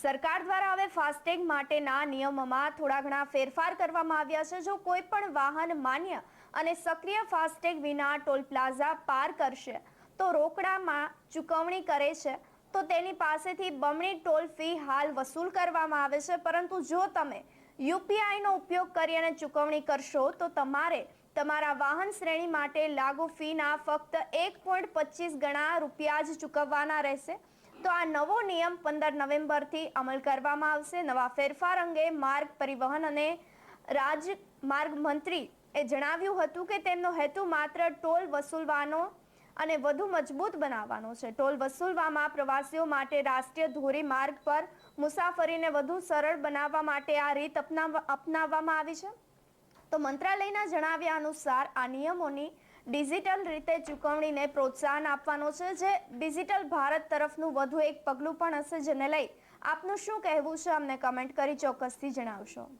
સરકાર દ્વારા હવે ફાસ્ટેગ માટેના નિયમોમાં થોડા ઘણા ફેરફાર કરવામાં આવ્યા છે. જો કોઈ પણ વાહન માન્ય અને સક્રિય ફાસ્ટેગ વિના ટોલ પ્લાઝા પાર કરશે, તો રોકડામાં ચૂકવણી કરે છે. તો તેની પાસેથી બમણી ટોલ ફી હાલ વસૂલ કરવામાં આવે છે. પરંતુ જો તમે યુપીઆઈનો ઉપયોગ કરી અને ચૂકવણી કરશો, તો તમારે તમારા વાહન શ્રેણી માટે લાગુ ફીના ફક્ત એક પોઈન્ટ પચીસ ગણા રૂપિયા જ ચૂકવવાના રહેશે. તો આ નવો નિયમ પંદર નવેમ્બરથી અમલ કરવામાં આવશે. નવા ફેરફાર અંગે માર્ગ પરિવહન અને રાજમાર્ગ મંત્રી એ જણાવ્યું હતું કે તેમનો હેતુ માત્ર ટોલ વસૂલવાનો અને વધુ મજબૂત બનાવવાનો છે. ટોલ વસૂલવામાં પ્રવાસીઓ માટે રાષ્ટ્રીય ધોરીમાર્ગ પર મુસાફરીને વધુ સરળ બનાવવા માટે આ રીત અપનાવ, અપનાવવામાં આવી છે. તો મંત્રાલયના જણાવ્યા અનુસાર આ નિયમોની ડિજિટલ રીતે ચૂકવણીને પ્રોત્સાહન આપવાનો છે, જે ડિજિટલ ભારત તરફનું વધુ એક પગલું પણ હશે, જેને લઈ આપનું શું કહેવું છે, અમને કમેન્ટ કરી ચોક્કસથી જણાવશો.